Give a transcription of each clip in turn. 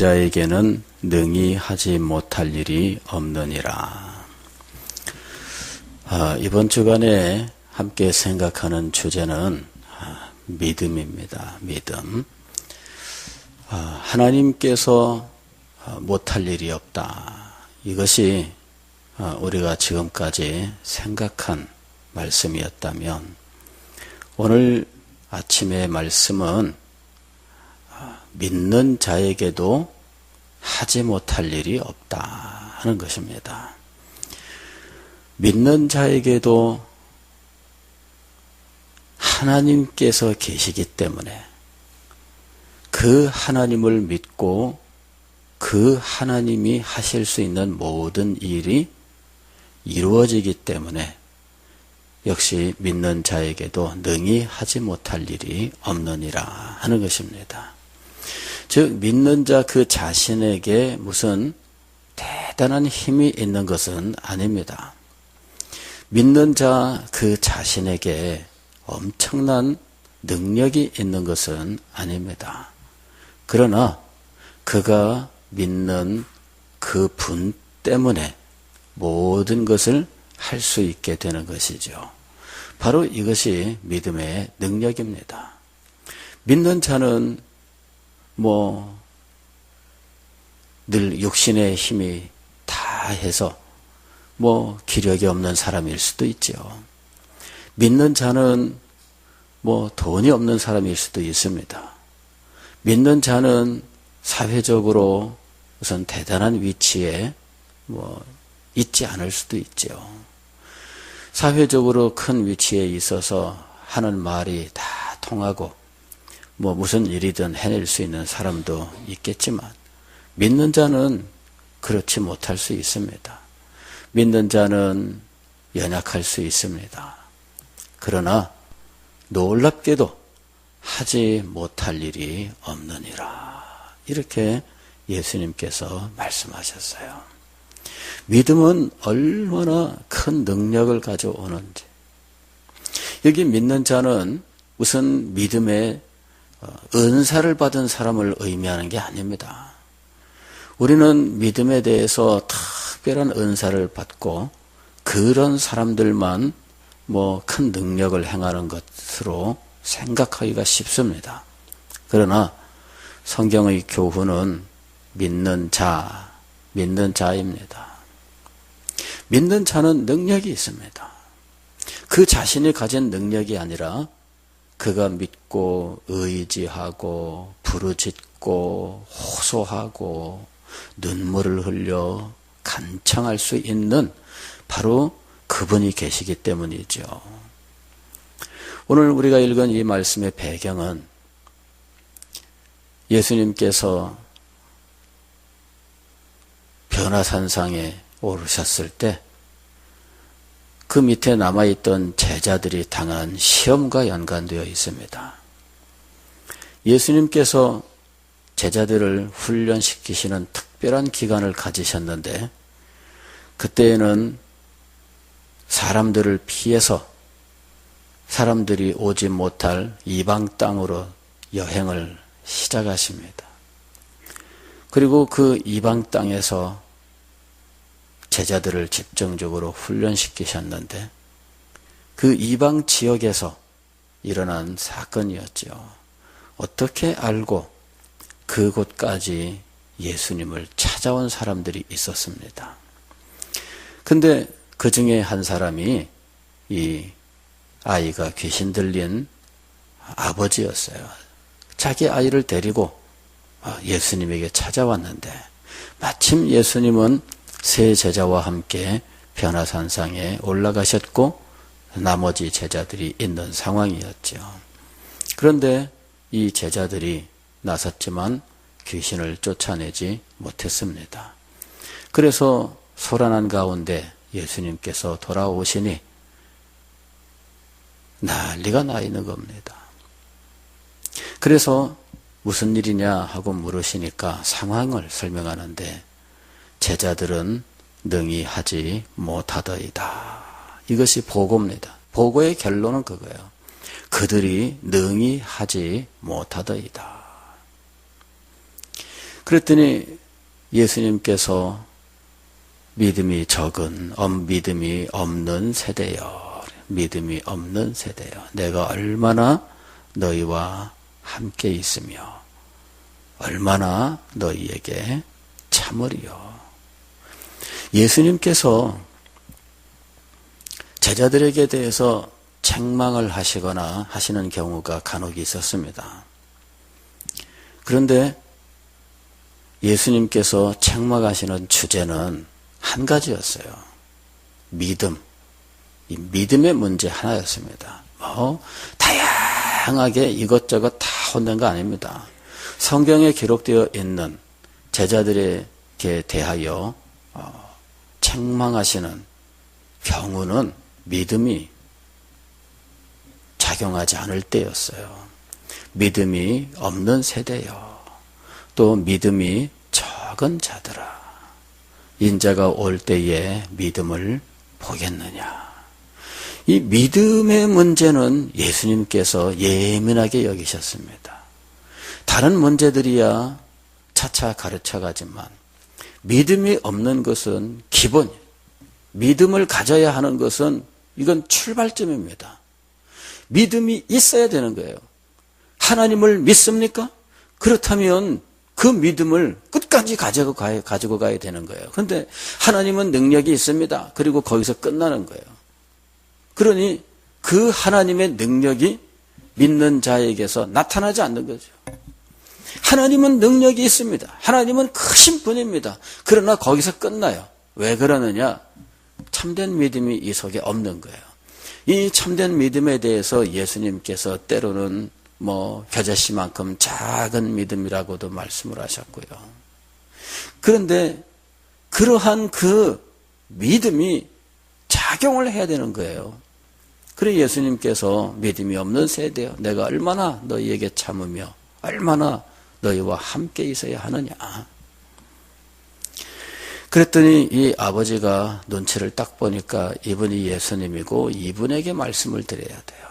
자에게는 능히 하지 못할 일이 없느니라. 아, 이번 주간에 함께 생각하는 주제는 아, 믿음입니다. 믿음. 아, 하나님께서 아, 못할 일이 없다. 이것이 아, 우리가 지금까지 생각한 말씀이었다면 오늘 아침의 말씀은 믿는 자에게도 하지 못할 일이 없다 하는 것입니다. 믿는 자에게도 하나님께서 계시기 때문에 그 하나님을 믿고 그 하나님이 하실 수 있는 모든 일이 이루어지기 때문에 역시 믿는 자에게도 능히 하지 못할 일이 없느니라 하는 것입니다. 즉, 믿는 자 그 자신에게 무슨 대단한 힘이 있는 것은 아닙니다. 믿는 자 그 자신에게 엄청난 능력이 있는 것은 아닙니다. 그러나 그가 믿는 그 분 때문에 모든 것을 할 수 있게 되는 것이죠. 바로 이것이 믿음의 능력입니다. 믿는 자는 뭐, 늘 육신의 힘이 다 해서 뭐, 기력이 없는 사람일 수도 있죠. 믿는 자는 뭐, 돈이 없는 사람일 수도 있습니다. 믿는 자는 사회적으로 우선 대단한 위치에 뭐, 있지 않을 수도 있죠. 사회적으로 큰 위치에 있어서 하는 말이 다 통하고 뭐 무슨 일이든 해낼 수 있는 사람도 있겠지만 믿는 자는 그렇지 못할 수 있습니다. 믿는 자는 연약할 수 있습니다. 그러나 놀랍게도 하지 못할 일이 없느니라. 이렇게 예수님께서 말씀하셨어요. 믿음은 얼마나 큰 능력을 가져오는지. 여기 믿는 자는 우선 믿음의 어, 은사를 받은 사람을 의미하는 게 아닙니다. 우리는 믿음에 대해서 특별한 은사를 받고 그런 사람들만 뭐 큰 능력을 행하는 것으로 생각하기가 쉽습니다. 그러나 성경의 교훈은 믿는 자, 믿는 자입니다. 믿는 자는 능력이 있습니다. 그 자신이 가진 능력이 아니라 그가 믿고 의지하고 부르짖고 호소하고 눈물을 흘려 간청할 수 있는 바로 그분이 계시기 때문이죠. 오늘 우리가 읽은 이 말씀의 배경은 예수님께서 변화산상에 오르셨을 때 그 밑에 남아있던 제자들이 당한 시험과 연관되어 있습니다. 예수님께서 제자들을 훈련시키시는 특별한 기간을 가지셨는데, 그때에는 사람들을 피해서 사람들이 오지 못할 이방 땅으로 여행을 시작하십니다. 그리고 그 이방 땅에서 제자들을 집중적으로 훈련시키셨는데 그 이방 지역에서 일어난 사건이었죠. 어떻게 알고 그곳까지 예수님을 찾아온 사람들이 있었습니다. 근데 그 중에 한 사람이 이 아이가 귀신 들린 아버지였어요. 자기 아이를 데리고 예수님에게 찾아왔는데 마침 예수님은 세 제자와 함께 변화산상에 올라가셨고 나머지 제자들이 있는 상황이었죠. 그런데 이 제자들이 나섰지만 귀신을 쫓아내지 못했습니다. 그래서 소란한 가운데 예수님께서 돌아오시니 난리가 나 있는 겁니다. 그래서 무슨 일이냐 하고 물으시니까 상황을 설명하는데 제자들은 능히 하지 못하더이다. 이것이 보고입니다. 보고의 결론은 그거예요. 그들이 능히 하지 못하더이다. 그랬더니 예수님께서 믿음이 적은, 엄, 믿음이 없는 세대여. 믿음이 없는 세대여. 내가 얼마나 너희와 함께 있으며, 얼마나 너희에게 참으리요. 예수님께서 제자들에게 대해서 책망을 하시거나 하시는 경우가 간혹 있었습니다. 그런데 예수님께서 책망하시는 주제는 한 가지였어요. 믿음. 이 믿음의 문제 하나였습니다. 뭐, 다양하게 이것저것 다 혼낸 거 아닙니다. 성경에 기록되어 있는 제자들에게 대하여 어, 책망하시는 경우는 믿음이 작용하지 않을 때였어요. 믿음이 없는 세대요. 또 믿음이 적은 자들아. 인자가 올 때에 믿음을 보겠느냐. 이 믿음의 문제는 예수님께서 예민하게 여기셨습니다. 다른 문제들이야 차차 가르쳐 가지만 믿음이 없는 것은 기본, 믿음을 가져야 하는 것은 이건 출발점입니다. 믿음이 있어야 되는 거예요. 하나님을 믿습니까? 그렇다면 그 믿음을 끝까지 가지고 가야, 가지고 가야 되는 거예요. 그런데 하나님은 능력이 있습니다. 그리고 거기서 끝나는 거예요. 그러니 그 하나님의 능력이 믿는 자에게서 나타나지 않는 거죠. 하나님은 능력이 있습니다. 하나님은 크신 분입니다. 그러나 거기서 끝나요. 왜 그러느냐? 참된 믿음이 이 속에 없는 거예요. 이 참된 믿음에 대해서 예수님께서 때로는 뭐 겨자씨만큼 작은 믿음이라고도 말씀을 하셨고요. 그런데 그러한 그 믿음이 작용을 해야 되는 거예요. 그래 예수님께서 믿음이 없는 세대요. 내가 얼마나 너희에게 참으며 얼마나 너희와 함께 있어야 하느냐. 그랬더니 이 아버지가 눈치를 딱 보니까 이분이 예수님이고 이분에게 말씀을 드려야 돼요.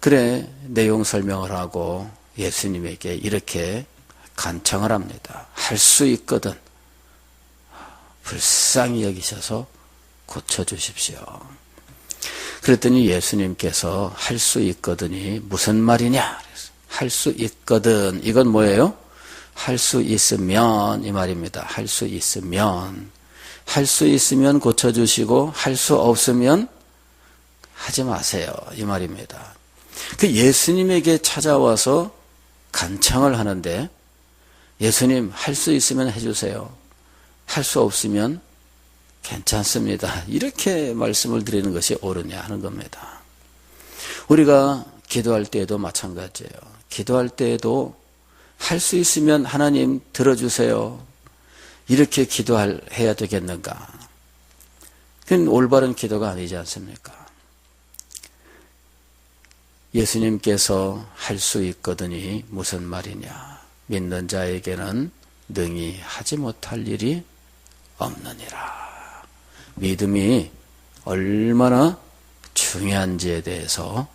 그래 내용 설명을 하고 예수님에게 이렇게 간청을 합니다. 할 수 있거든. 불쌍히 여기셔서 고쳐주십시오. 그랬더니 예수님께서 할 수 있거든이 무슨 말이냐? 할 수 있거든. 이건 뭐예요? 할 수 있으면 이 말입니다. 할 수 있으면 할 수 있으면 고쳐 주시고 할 수 없으면 하지 마세요. 이 말입니다. 그 예수님에게 찾아와서 간청을 하는데 예수님 할 수 있으면 해 주세요. 할 수 없으면 괜찮습니다. 이렇게 말씀을 드리는 것이 옳으냐 하는 겁니다. 우리가 기도할 때에도 마찬가지예요. 기도할 때에도 할 수 있으면 하나님 들어주세요. 이렇게 기도해야 되겠는가? 그건 올바른 기도가 아니지 않습니까? 예수님께서 할 수 있거든이 무슨 말이냐? 믿는 자에게는 능히 하지 못할 일이 없느니라. 믿음이 얼마나 중요한지에 대해서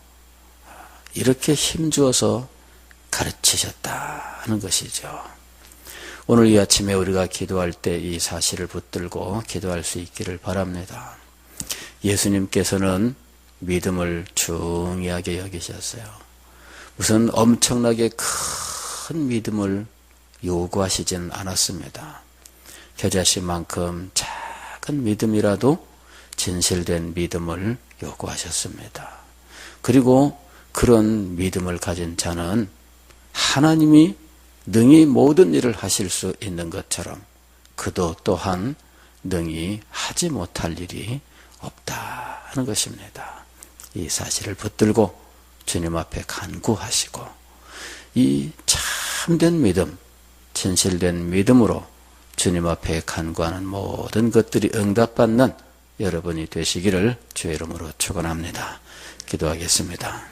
이렇게 힘주어서 가르치셨다 하는 것이죠. 오늘 이 아침에 우리가 기도할 때 이 사실을 붙들고 기도할 수 있기를 바랍니다. 예수님께서는 믿음을 중요하게 여기셨어요. 무슨 엄청나게 큰 믿음을 요구하시지는 않았습니다. 겨자씨만큼 작은 믿음이라도 진실된 믿음을 요구하셨습니다. 그리고 그런 믿음을 가진 자는 하나님이 능히 모든 일을 하실 수 있는 것처럼 그도 또한 능히 하지 못할 일이 없다 하는 것입니다. 이 사실을 붙들고 주님 앞에 간구하시고 이 참된 믿음, 진실된 믿음으로 주님 앞에 간구하는 모든 것들이 응답받는 여러분이 되시기를 주의 이름으로 축원합니다. 기도하겠습니다.